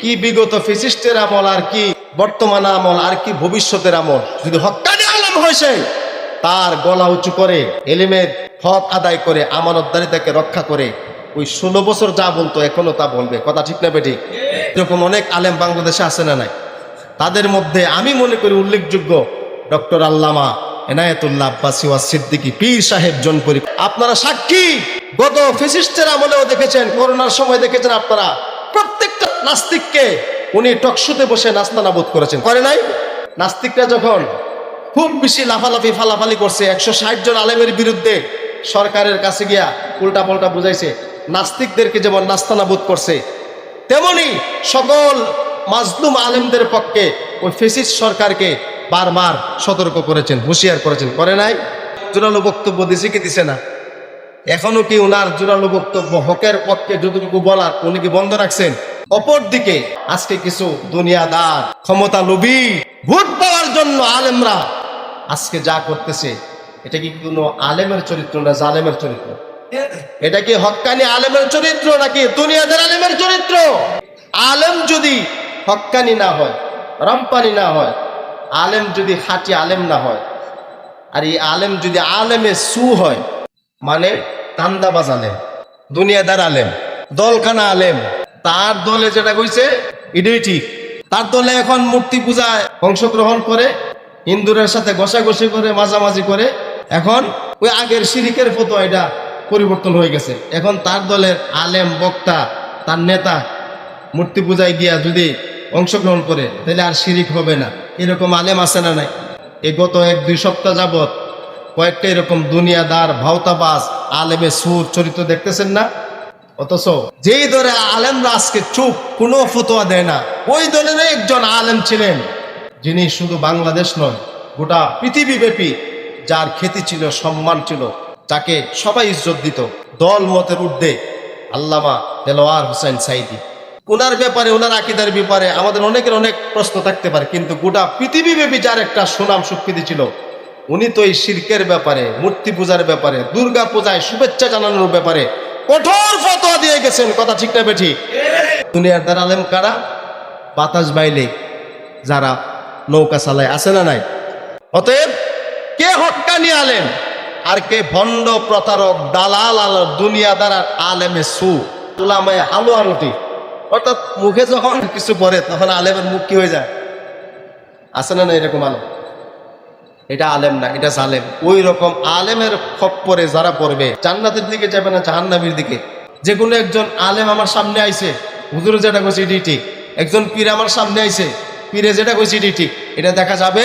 কি বিগত ফিসিস্টের আমল আর কি বর্তমান আমল আর কি ভবিষ্যতের আমল? যদি হকানি আলম হয়েছে তার গলা উঁচু করে, এলিমের হক আদায় করে, আমানতদারিতাকে রক্ষা করে, ওই ষোলো বছর যা বলতো, এখনও তা বলবে। কথা ঠিক না বেটি এরকম অনেক আলেম বাংলাদেশে আছে না নাই? তাদের মধ্যে আমি মনে করি উল্লেখযোগ্য ডক্টর আল্লামা এনায়েতুল্লাহ আব্বাসি ওয়া সিদ্দিকী পীর সাহেব জনপরি আপনারা সাক্ষী? গত ফিসিস্টের আমলেও দেখেছেন, করোনার সময় দেখেছেন আপনারা। প্রত্যেকটা নাস্তিককে উনি টকশুতে বসে নাস্তানাবুদ করেছেন। করে নাই? নাস্তিকরা যখন খুব বেশি লাফালাফি, ফালাফালি করছে, একশো ষাট জন আলেমের বিরুদ্ধে সরকারের কাছে গিয়া উল্টা পাল্টা বুঝাইছে, নাস্তিকদেরকে যেমন নাস্তানাবুদ করছে, তেমনি সকল মাজলুম আলেমদের পক্ষে ওই ফেসিস সরকারকে বারবার সতর্ক করেছেন, হুঁশিয়ার করেছেন। করে নাই? জোরালো বক্তব্য দিছে কি দিছে না? এখনও কি ওনার জোরালো বক্তব্য, হকের পক্ষে যতটুকু বলার, উনি কি বন্ধ রাখছেন? অপরদিকে, আজকে কিছু দুনিয়াদার ক্ষমতা লোভী ভোট পাওয়ার জন্য আলেমরা আজকে যা করতেছে, এটা কি কোনো আলেমের চরিত্র না জালেমের চরিত্র? এটা কি হক্কানি আলেমের চরিত্র নাকি দুনিয়াদের আলেমের চরিত্র? আলেম যদি হক্কানি না হয়, রম্পানি না হয়, আলেম যদি খাঁটি আলেম না হয়, আর এই আলেম যদি আলেমে সু হয় মানে তান্দাবাজ আলেম, দুনিয়াদার আলেম, দলখানা আলেম। তার দলে যেটা কইছে, এটাই ঠিক। তার দলে এখন মূর্তি পূজায় অংশগ্রহণ করে, হিন্দুদের সাথে ঘষাঘষি করে, মাঝামাঝি করে। এখন ওই আগের শিরিকের ফটো এটা পরিবর্তন হয়ে গেছে। এখন তার দলের আলেম, বক্তা, তার নেতা মূর্তি পূজায় গিয়া যদি অংশগ্রহণ করে, তাহলে আর শিরিক হবে না। এরকম আলেম আছে না নাই? এই গত এক দুই সপ্তাহ যাবত কয়েকটা এরকম দুনিয়াদার ভাওতাবাজ, আলেমে সুর চরিত্র দেখতেছেন না? অথচ যেই দলে আলেমরা আজকে চুপ, কোনো ফতোয়া দেয় না, ওই দলের একজন আলেম ছিলেন, যিনি শুধু বাংলাদেশ নয়, গোটা পৃথিবীব্যাপী যার খ্যাতি ছিল, সম্মান ছিল যাকে সবাই ইজ্জত দিত। দল মতের ঊর্ধ্বে আল্লামা দেলোয়ার হোসেন সাইদি ওনার ব্যাপারে ওনার আকিদার ব্যাপারে আমাদের অনেকের অনেক প্রশ্ন থাকতে পারে, কিন্তু গোটা পৃথিবীব্যাপী যার একটা সুনাম সুখ্যাতি ছিল উনি তো এই শিল্পের ব্যাপারে, মূর্তি পূজার ব্যাপারে, দুর্গা পূজায় শুভেচ্ছা জানানোর ব্যাপারে কঠোর ফতোয়া দিয়ে গেছেন। কথা ঠিক না বেঠি? দুনিয়ার দ্বারা আলেম কারা? বাতাস বাইলে যারা নৌকা চালায়, আছে না নাই? অতএব কে হক্কানি আলেম আর কে ভণ্ড প্রতারক, দালাল আল দুনিয়াদার আর আলেমে সু? তুলামায় আলু আলুটি অর্থাৎ মুখে যখন কিছু পড়ে, তখন আলেমের মুখ কি হয়ে যায়? আছে না না এরকম আলেম? এটা আলেম না, এটা জালেম। ওই রকম আলেমের খপ্পরে যারা পড়বে, জান্নাতের দিকে যাবে না জাহান্নাবির দিকে? যে কোনো একজন আলেম আমার সামনে আইছে, হুজুর যেটা কইছে এটি ঠিক। একজন পীর আমার সামনে আইছে, পীরে যেটা কইছে এটি ঠিক। এটা দেখা যাবে